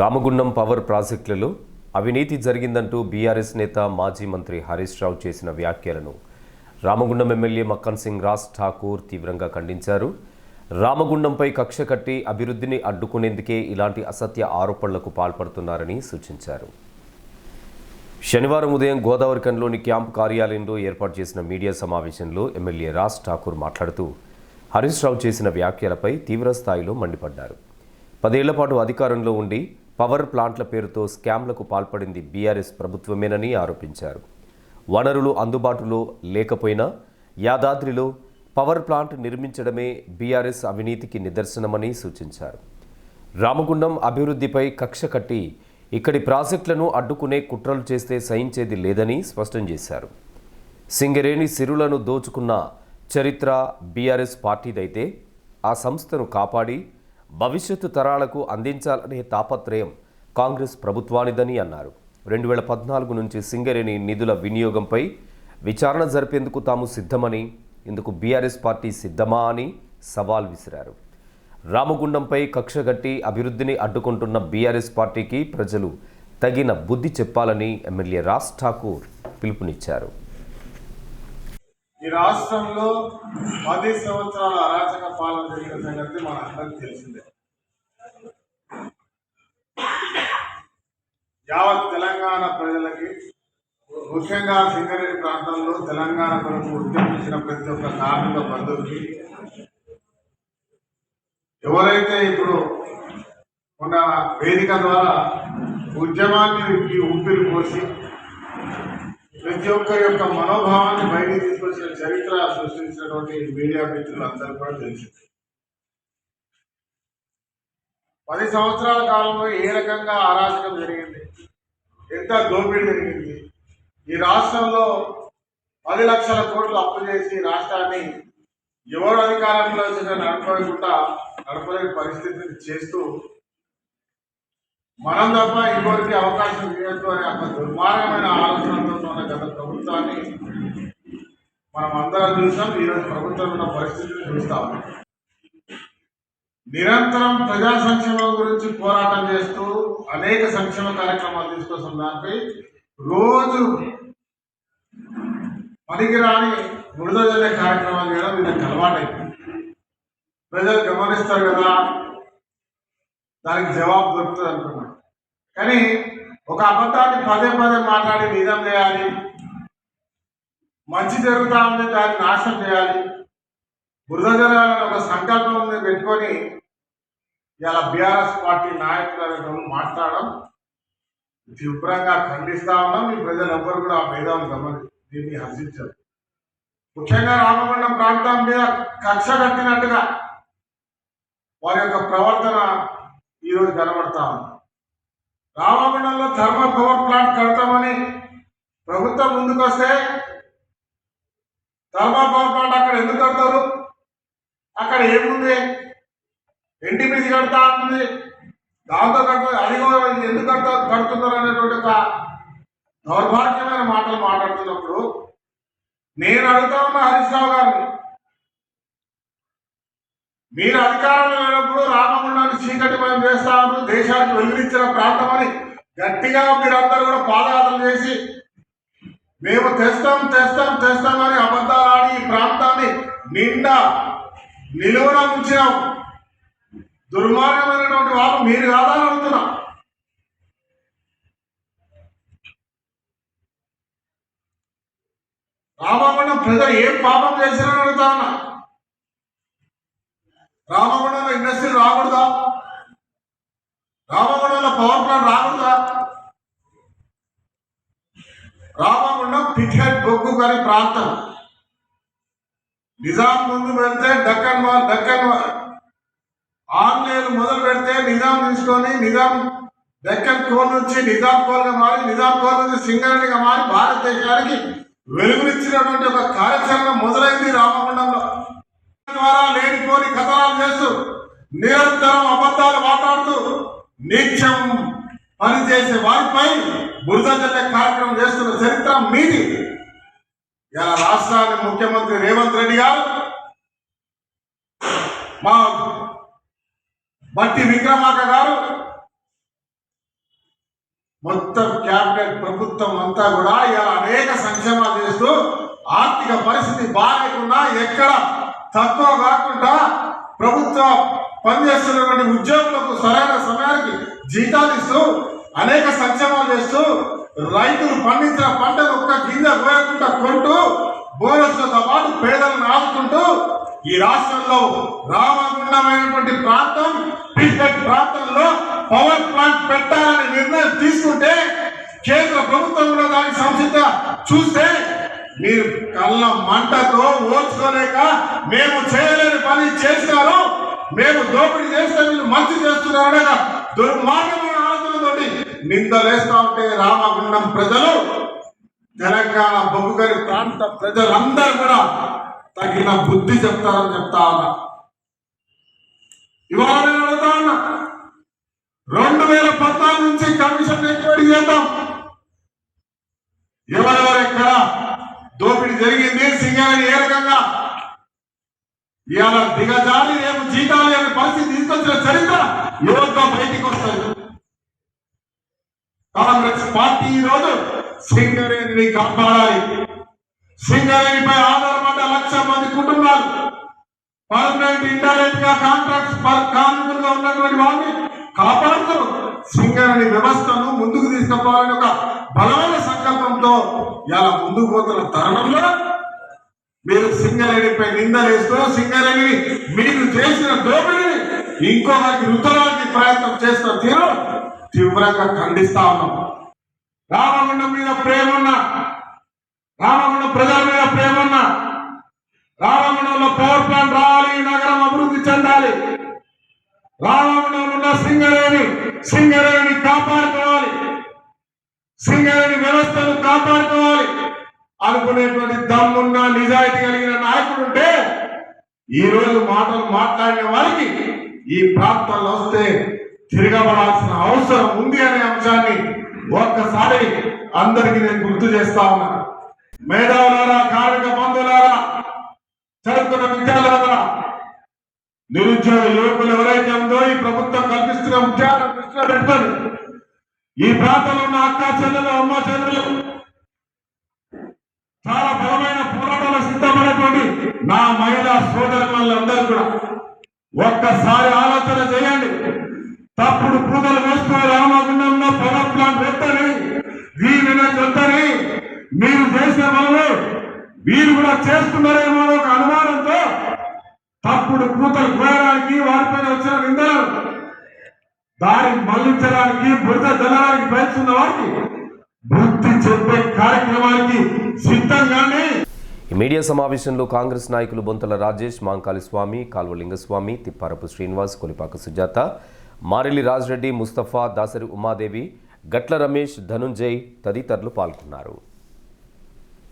Ramagundam power ప్రాజెక్టులలో అవినీతి జరిగిందంటూ BRS నేత మాజీ మంత్రి హరీష్ రావు చేసిన వ్యాఖ్యలను రామగుండం ఎమ్మెల్యే మక్కన్ సింగ్ రాజ్ ఠాకూర్ తీవ్రంగా ఖండించారు. రామగుండంపై కక్ష కట్టి అభివృద్ధిని అడ్డుకునేందుకే ఇలాంటి అసత్య ఆరోపణలకు పాల్పడుతున్నారని సూచించారు. శనివారం ఉదయం గోదావరికంలోని క్యాంప్ కార్యాలయంలో ఏర్పాటు చేసిన మీడియా సమావేశంలో ఎమ్మెల్యే రాజ్ ఠాకూర్ మాట్లాడుతూ హరీష్ రావు చేసిన వ్యాఖ్యలపై తీవ్ర స్థాయిలో మండిపడ్డారు. పదేళ్ళ పాటు అధికారంలో ఉండి పవర్ ప్లాంట్ల పేరుతో స్కామ్లకు పాల్పడింది బీఆర్ఎస్ ప్రభుత్వమేనని ఆరోపించారు. వనరులు అందుబాటులో లేకపోయినా యాదాద్రిలో పవర్ ప్లాంట్ నిర్మించడమే బీఆర్ఎస్ అవినీతికి నిదర్శనమని సూచించారు. రామగుండం అభివృద్ధిపై కక్ష కట్టి ఇక్కడి ప్రాజెక్టులను అడ్డుకునే కుట్రలు చేస్తే సహించేది లేదని స్పష్టం చేశారు. సింగరేణి సిరులను దోచుకున్న చరిత్ర బీఆర్ఎస్ పార్టీదైతే ఆ సంస్థను కాపాడి భవిష్యత్తు తరాలకు అందించాలనే తాపత్రయం కాంగ్రెస్ ప్రభుత్వానిదని అన్నారు. రెండు వేల పద్నాలుగు నుంచి సింగరేణి నిధుల వినియోగంపై విచారణ జరిపేందుకు తాము సిద్ధమని ఇందుకు బీఆర్ఎస్ పార్టీ సిద్ధమా అని సవాల్ విసిరారు. రామగుండంపై కక్షగట్టి అభివృద్ధిని అడ్డుకుంటున్న బీఆర్ఎస్ పార్టీకి ప్రజలు తగిన బుద్ధి చెప్పాలని ఎమ్మెల్యే రాజ్ ఠాకూర్ పిలుపునిచ్చారు. ఈ రాష్ట్రంలో పది సంవత్సరాల అరాచక పాలన జరిగిన సంగతి మన అందరికీ తెలిసిందే. యావత్ తెలంగాణ ప్రజలకి ముఖ్యంగా సింగరేణి ప్రాంతంలో తెలంగాణ కొరకు ఉద్యమించిన ప్రతి ఒక్క కార్మిక బంధువుకి ఎవరైతే ఇప్పుడు ఉన్న వేదిక ద్వారా ఉద్యమాన్ని ఊపిరి పోసి ప్రతి ఒక్కరి యొక్క మనోభావాన్ని బయటికి తీసుకొచ్చిన చరిత్ర సృష్టించినటువంటి మీడియా మిత్రులు అందరూ కూడా తెలుసు. పది సంవత్సరాల కాలంలో ఏ రకంగా అరాచకం జరిగింది? ఎంత దోపిడీ జరిగింది? ఈ రాష్ట్రంలో పది లక్షల కోట్లు అప్పు చేసి రాష్ట్రాన్ని ఎవరు అధికారంలో వచ్చినా నడపకుండా నడపలేని పరిస్థితిని చేస్తూ మనం తప్ప ఇంకోరికి అవకాశం ఇవ్వద్దు అనే అంత దుర్మార్గమైన ఆలోచనతో ఉన్న గత ప్రభుత్వాన్ని మనం అందరం చూసాం. ఈరోజు ప్రభుత్వం ఉన్న పరిస్థితిని చూస్తాం. నిరంతరం ప్రజా సంక్షేమం గురించి పోరాటం చేస్తూ అనేక సంక్షేమ కార్యక్రమాలు తీసుకొస్తున్న దానిపై రోజు పనికిరాని బురద జల్లే కార్యక్రమాలు చేయడం వీళ్ళకి అలవాటైంది. ప్రజలు గమనిస్తారు కదా దానికి జవాబు దొరుకుతుంది అనుకున్నాను కానీ ఒక అబద్ధాన్ని పదే పదే మాట్లాడి నిజం చేయాలి మంచి జరుగుతా ఉంది దాన్ని నాశనం చేయాలి బురద జరగాలని ఒక సంకల్పం పెట్టుకొని ఇలా బీఆర్ఎస్ పార్టీ నాయకులు అనేటువంటి మాట్లాడడం తీవ్రంగా ఖండిస్తా ఉన్నాం. మీ ప్రజలు ఎవ్వరు కూడా ఆ భేదాలు గమని దీన్ని హర్షించారు. ముఖ్యంగా రామగుండం ప్రాంతం మీద కక్ష కట్టినట్టుగా వారి యొక్క ప్రవర్తన ఈరోజు కనబడతా ఉంది. రామగుండంలో థర్మల్ పవర్ ప్లాంట్ కడతామని ప్రభుత్వం ముందుకొస్తే థర్మల్ పవర్ ప్లాంట్ అక్కడ ఎందుకు కడతారు? అక్కడ ఏముంది? ఎన్టీపీసీ కడతా ఉంటుంది దాంతో కడుతుంది అది ఎందుకు కడతా కడుతున్నారు అనేటువంటి ఒక దౌర్భాగ్యమైన మాటలు మాట్లాడుతున్నప్పుడు నేను అడుగుతా ఉన్న హరీష్ రావు గారిని మీరు అధికారంలో లేనప్పుడు రామగుండాన్ని చీకటిమయం చేస్తాను దేశానికి వెలువరించిన ప్రాంతం అని గట్టిగా మీరందరూ కూడా పాదయాత్రలు చేసి మేము తెస్తాం తెస్తాం తెస్తాం అని అబద్ధాలు ఆడి ఈ ప్రాంతాన్ని నిండా నిలువన ఉంచినాం దుర్మార్గమైనటువంటి వాళ్ళు మీరు కాదని అడుగుతున్నా. రామగుండం ప్రజలు ఏం పాపం చేశారని అడుగుతా ఉన్నా. రామగుండంలో ఇండస్ట్రీ రాకూడదా? రామగుండంలో పవర్ ప్లాంట్ రాకూడదా? రామగుండం పికెట్ బొగ్గు గారి ప్రాంతం. నిజాం ముందు పెడితే డక్కన్ వాల్ డక్కన్ వాల్ ఆంగ్లేయులు మొదలు పెడితే నిజాం తీసుకొని నిజాం డెక్కన్ కోల్ నుంచి నిజాం కోల్గా మారి నిజాం కోల్ నుంచి సింగరేణిగా మారి భారతదేశానికి వెలుగునిచ్చినటువంటి ఒక కార్యక్రమం మొదలైంది రామగుండంలో. ద్వారా లేనిపోని కథనాలు చేస్తూ నిరంతరం అబద్ధాలు మాట్లాడుతూ నిత్యం పనిచేసే వారిపై బురద చల్లే కార్యక్రమం చేస్తున్న చరిత్ర మీది. ఇలా రాష్ట్రాన్ని ముఖ్యమంత్రి రేవంత్ రెడ్డి గారు మా బట్టి విక్రమార్క గారు మొత్తం క్యాబినెట్ ప్రభుత్వం అంతా కూడా ఇలా అనేక సంక్షేమాలు చేస్తూ ఆర్థిక పరిస్థితి బాగాలేకుండా ఎక్కడ తక్కువ కాకుండా ప్రభుత్వ పనిచేస్తున్నటువంటి ఉద్యోగులకు సరైన సమయానికి జీతాలు ఇస్తూ అనేక సంక్షేమాలు చేస్తూ రైతులు పండించిన పంటను ఒక్క గింజ పోయకుండా కొంటూ బోనస్లతో పాటు పేదలను ఆదుకుంటూ ఈ రాష్ట్రంలో రామగుండమైనటువంటి ప్రాంతం పిల్పెట్ ప్రాంతంలో పవర్ ప్లాంట్ పెట్టాలని నిర్ణయం తీసుకుంటే కేంద్ర ప్రభుత్వం కూడా దానికి సంసిద్ధ చూస్తే మీరు కళ్ళ మంటతో ఓర్చుకోలేక మేము చేయలేని పని చేసినారు మేము దోపిడీ చేస్తే మీరు మంచి చేస్తున్నారు దుర్మార్గమైన ఆలోచనతోటి నిందలేస్తా ఉంటే రామగుండం ప్రజలు తెలంగాణ బొగ్గుగరి ప్రాంత ప్రజలందరూ కూడా తగిన బుద్ధి చెప్తారని చెప్తా ఉన్నా. ఇవాళ నేను అడుగుతా ఉన్నా రెండు వేల పద్నాలుగు నుంచి కమిషన్ ఎంక్వైరీ చేద్దాం. ఎవరు జరిగింది ఏ రకంగా? ఇవాళ దిగజారి రేపు జీతాలు లేని పరిస్థితి తీసుకొచ్చిన చరిత్ర యువత బయటికి వస్తుంది. కాంగ్రెస్ పార్టీ ఈరోజు రోజు సింగరేణిని కాపాడాలి. సింగరేణిపై ఆధారపడ్డ లక్ష మంది కుటుంబాలు పర్మనెంట్ ఇండైరెక్ట్గా కాంట్రాక్ట్స్ కార్మికులుగా ఉన్నటువంటి వారిని కాపాడుతూ సింగరేణి వ్యవస్థను ముందుకు తీసుకుపోవాలని ఒక బలమైన సంకల్పంతో ఇలా ముందుకు పోతున్న తరుణంలో మీరు సింగరేణిపై నిందలేస్తూ సింగరేణిని మీరు చేసిన దోపిడిని ఇంకొకరికి రుద్దడానికి ప్రయత్నం చేస్తున్న తీరు తీవ్రంగా ఖండిస్తా ఉన్నాం. రామగుండం మీద ప్రేమన్న రామగుండం ప్రజల మీద ప్రేమన్న రామగుండంలో పవర్ ప్లాంట్ రావాలి ఈ నగరం అభివృద్ధి చెందాలి. రామగుండంలో ఉన్న సింగరేణి సింగరేణిని కాపాడుకోవాలి. సింగరేణి వ్యవస్థను కాపాడుకోవాలి. అనుకునేటువంటి దమ్మున్న నిజాయితీ కలిగిన నాయకుడు ఉంటే ఈ రోజు మాటలు మాట్లాడిన వారికి ఈ ప్రాంతంలో వస్తే తిరగబడాల్సిన అవసరం ఉంది అనే అంశాన్ని ఒక్కసారి అందరికీ నేను గుర్తు చేస్తా ఉన్నా మేధావులారా కార్మిక బంధువులారా చదువుకున్న విద్యార్థులారా నిరుద్యోగ యువకులు ఎవరైతే ఉందో ఈ ప్రభుత్వం కల్పిస్తున్న ఉద్యోగాలను దృష్టిలో పెట్టుకొని ఈ ప్రాంతంలో ఉన్న అక్క చెల్లెలు అమ్మ చెల్లెలు నా మహిళా సోదరులందరూ కూడా ఒక్కసారి ఆలోచన చేయండి. తప్పుడు పూజలు వేసుకుని రామగుండంలో పవర్ ప్లాంట్ పెట్టని వీరిని చెప్తని మీరు చేసిన వాళ్ళు వీరు కూడా చేస్తున్నారేమో అని ఒక అనుమానంతో తప్పుడు కూతలు కోయడానికి వారిపైన వచ్చిన నిందలు దారిని మళ్ళించడానికి బురద జల్లడానికి ప్రయత్నిస్తున్న వారికి బుద్ధి చెప్పే కార్యక్రమానికి సిద్ధంగానే ఈ మీడియా సమావేశంలో కాంగ్రెస్ నాయకులు బొంతల రాజేష్ మాంకాళి స్వామి కాల్వలింగస్వామి తిప్పారపు శ్రీనివాస్ కొలిపాక సుజాత మారెల్లి రాజరెడ్డి ముస్తఫా దాసరి ఉమాదేవి గట్ల రమేష్ ధనుంజయ్ తదితరులు పాల్గొన్నారు.